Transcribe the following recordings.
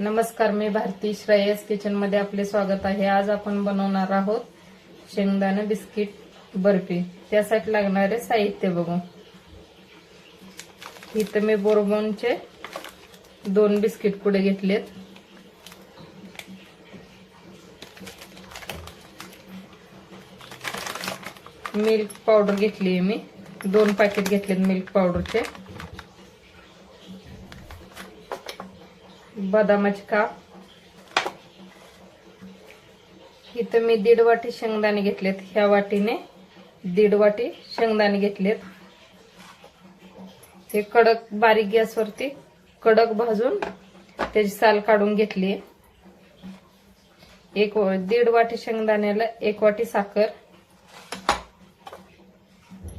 नमस्कार मी भारती श्रेयस. किचनमध्ये आपले स्वागत आहे. आज आपण बनवणार आहोत शेंगदाणे बिस्किट बर्फी. त्यासाठी लागणारे साहित्य बघू. इथं मी बोरबोनचे दोन बिस्किट पुढे घेतलेत. मिल्क पावडर घेतली मी. दोन पॅकेट घेतलेत मिल्क पावडरचे. बदामाचे काप. इथं मी दीड वाटी शेंगदाणे घेतलेत. ह्या वाटीने दीड वाटी शेंगदाणे घेतलेत. हे कडक बारीक गॅसवरती कडक भाजून त्याची साल काढून घेतली. एक दीड वाटी शेंगदाण्याला एक वाटी साखर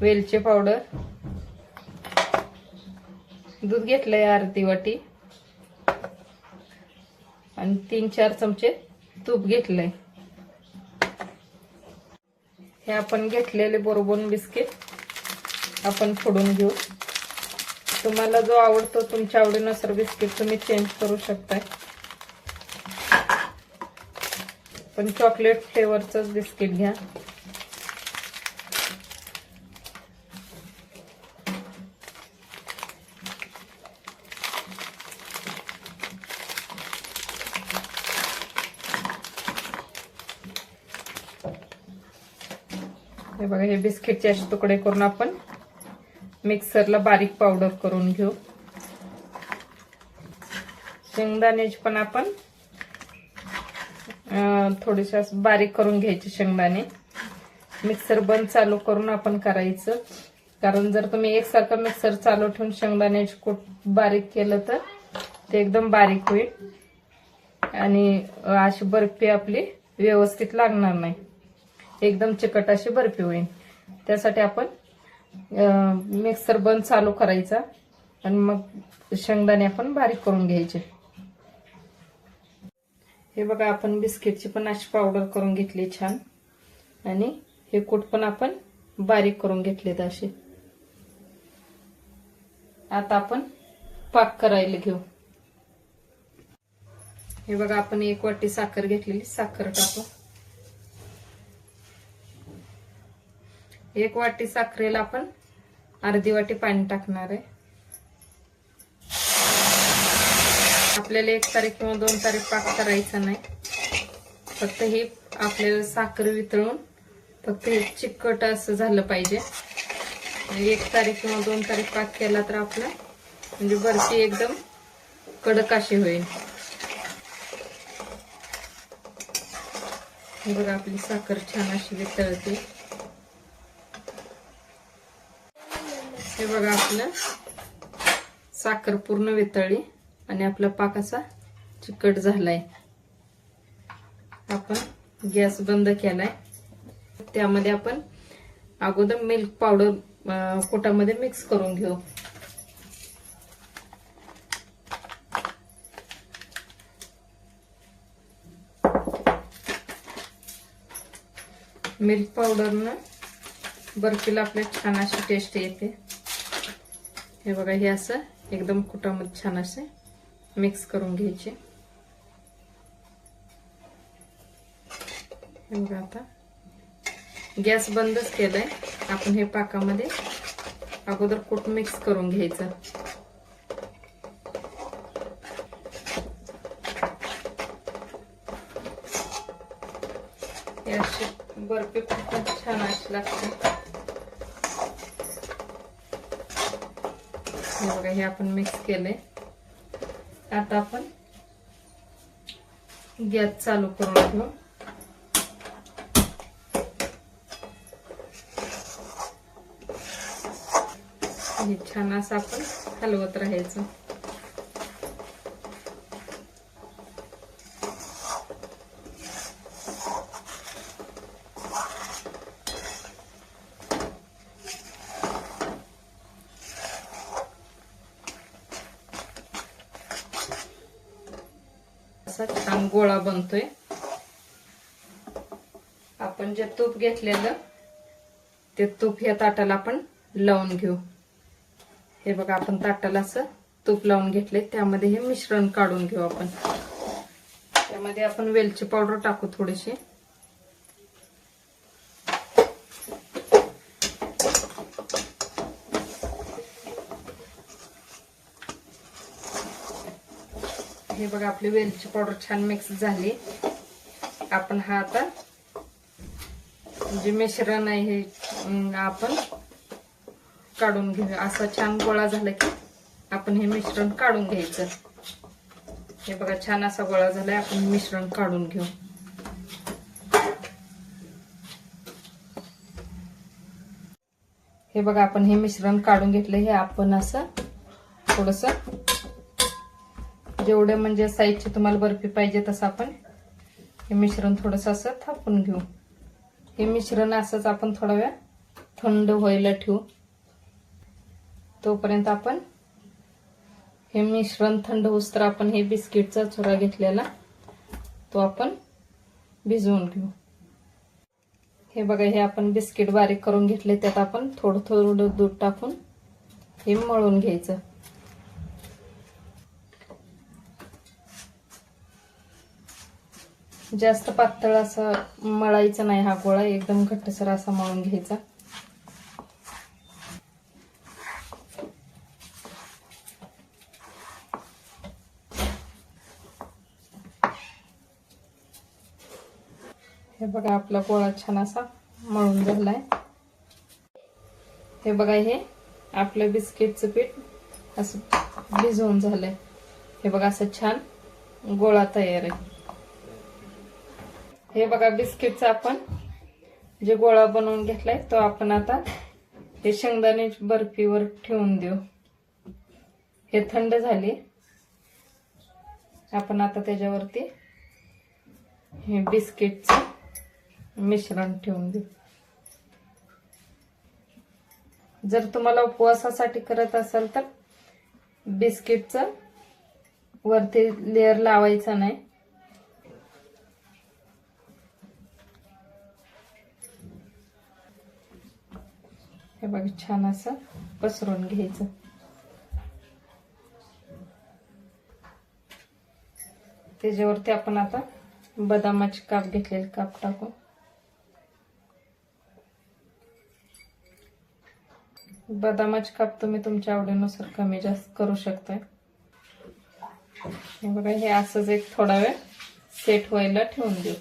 वेलची पावडर दूध घेतलंय अर्धी वाटी. आणि तीन चार चमचे तूप घेतलंय. हे आपण घेतलेले बोरबोन बिस्किट आपण फोडून घेऊ. तुम्हाला जो आवडतो तुमच्या आवडीनुसार बिस्किट तुम्ही चेंज करू शकताय. पण चॉकलेट फ्लेवरचंच बिस्किट घ्या. हे बघा हे बिस्किटचे असे तुकडे करून आपण मिक्सरला बारीक पावडर करून घेऊ. शेंगदाण्याचे पण आपण थोडेसे असं बारीक करून घ्यायचे शेंगदाणे. मिक्सर बंद चालू करून आपण करायचं. कारण जर तुम्ही एकसारखं मिक्सर चालू ठेवून शेंगदाण्याचे कूट बारीक केलं तर ते एकदम बारीक होईल. आणि अशी बर्फी आपली व्यवस्थित लागणार नाही. एकदम चिकट अशी बर्फी होईल. त्यासाठी आपण मिक्सर बंद चालू करायचा आणि मग शेंगदाणे आपण बारीक करून घ्यायचे. हे बघा आपण बिस्किटची पण अशी पावडर करून घेतली छान. आणि हे कूट पण आपण बारीक करून घेतलेत असे. आता आपण पाक करायला घेऊ. हे बघा आपण एक वाटी साखर घेतलेली साखर टाकू. एक वाटी साखरेला आपण अर्धी वाटी पाणी टाकणार आहे. आपल्याला एक तारीख किंवा दोन तारीख पाक करायचा नाही. फक्त हे आपल्याला साखर वितळून फक्त हे चिकट असं झालं पाहिजे. एक तारीख किंवा दोन तारीख पाक केला तर आपला म्हणजे बर्फी एकदम कडक अशी होईल. बघा आपली साखर छान अशी वितळते. हे बघा आपलं. साखर पूर्ण वितळली आणि आपला पाक असा चिकट झालाय. आपण गॅस बंद केलाय. त्यामध्ये आपण अगोदर मिल्क पावडर कोटामध्ये पोटामध्ये मिक्स करून घेऊ. मिल्क पावडरनं बर्फीला आपल्या छान अशी टेस्ट येते. हे बघा हे असं एकदम कुटामध्ये छान असे मिक्स करून घ्यायचे. हे बघा आता. गॅस बंदच केलाय. आपण हे पाकामध्ये अगोदर कुट मिक्स करून घ्यायचं. बर्फी खूप छान अशी लागते. बघा हे आपण मिक्स केले. आता आपण गॅस चालू करून घेऊ. हे छान असं आपण हलवत राहायचं. असा छान गोळा बनतोय. आपण जे तूप घेतलेलं ते तूप या ताटाला आपण लावून घेऊ. हे बघा आपण ताटाला असं तूप लावून घेतले त्यामध्ये हे मिश्रण काढून घेऊ आपण. त्यामध्ये आपण वेलची पावडर टाकू थोडीशी. हे बघा आपली वेलची पावडर छान मिक्स झाली. आपण हा आता जे मिश्रण आहे हे आपण काढून घेऊया. असा छान गोळा झाला की आपण हे मिश्रण काढून घ्यायचं. हे बघा छान असा गोळा झालाय आपण मिश्रण काढून घेऊ. हे बघा आपण हे मिश्रण काढून घेतलं हे आपण असं थोडस जेवढे म्हणजे साईजची तुम्हाला बर्फी पाहिजे तसं आपण हे मिश्रण थोडंसं असं थापून घेऊ. हे मिश्रण असंच आपण थोडा वेळ थंड व्हायला ठेवू. तोपर्यंत आपण हे मिश्रण थंड होस तर आपण हे बिस्किटचा चुरा घेतलेला तो आपण भिजवून घेऊ. हे बघा हे आपण बिस्किट बारीक करून घेतले त्यात आपण थोडं थोडं दूध टाकून हे मळून घ्यायचं. जास्त पातळ असं मळायचं नाही हा गोळा एकदम घट्टसर असा मळून घ्यायचा. हे बघा आपला गोळा छान असा मळून झालाय. हे बघा हे आपलं बिस्किटचं पीठ असं भिजवून झालंय. हे बघा असं छान गोळा तयार आहे. हे बघा बिस्किटचा आपण जे गोळा बनवून घेतलाय तो आपण आता हे शेंगदाणे बर्फीवर ठेवून देऊ. हे थंड झाली. आपण आता त्याच्यावरती हे बिस्किटचं मिश्रण ठेवून देऊ. जर तुम्हाला उपवासासाठी करत असाल तर बिस्किटचं वरती लेअर लावायचा नाही. हे बघा छान असं पसरून घ्यायचं. त्याच्यावरती आपण आता बदामाचे काप घेतलेले काप टाकू. बदामाचे काप तुम्ही तुमच्या आवडीनुसार कमी जास्त करू शकताय. हे बघा हे असंच एक थोडा वेळ सेट व्हायला ठेवून देऊ.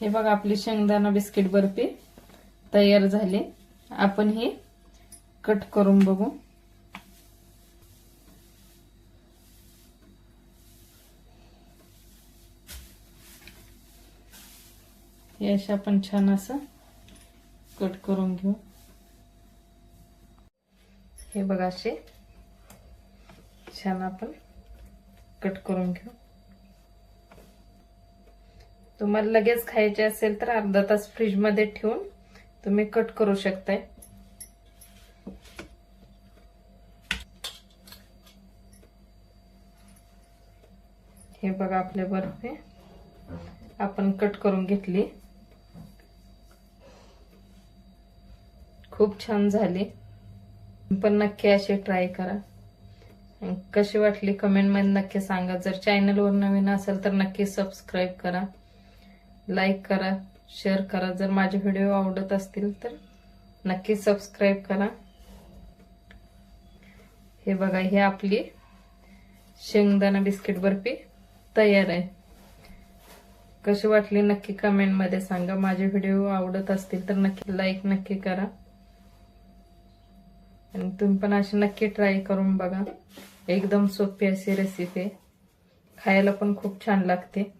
हे बघा आपली शेंगदाणा बिस्किट बर्फी तयार झाले. आपण हे कट करून बघू. हे अशा आपण छान असं कट करून घेऊ. हे बघा असे छान आपण कट करून घेऊ. तुम्हाला लगेच खायचे असेल तर अर्धा तास फ्रीजमध्ये ठेवून तुम्ही कट करू शकताय. हे बघा आपले बर्फी. आपण कट करून घेतली. खूप छान झाली. पण नक्की अशी ट्राय करा. कशी वाटली कमेंटमध्ये नक्की सांगा. जर चॅनलवर नवीन असेल तर नक्की सबस्क्राईब करा. लाईक करा. शेअर करा. जर माझे व्हिडिओ आवडत असतील तर नक्की सबस्क्राईब करा. हे बघा हे आपली शेंगदाणा बिस्किट बर्फी तयार आहे. कशी वाटली नक्की कमेंटमध्ये सांगा. माझे व्हिडिओ आवडत असतील तर नक्की लाईक नक्की करा. आणि तुम्ही पण अशी नक्की ट्राय करून बघा. एकदम सोपी अशी रेसिपी खायला पण खूप छान लागते.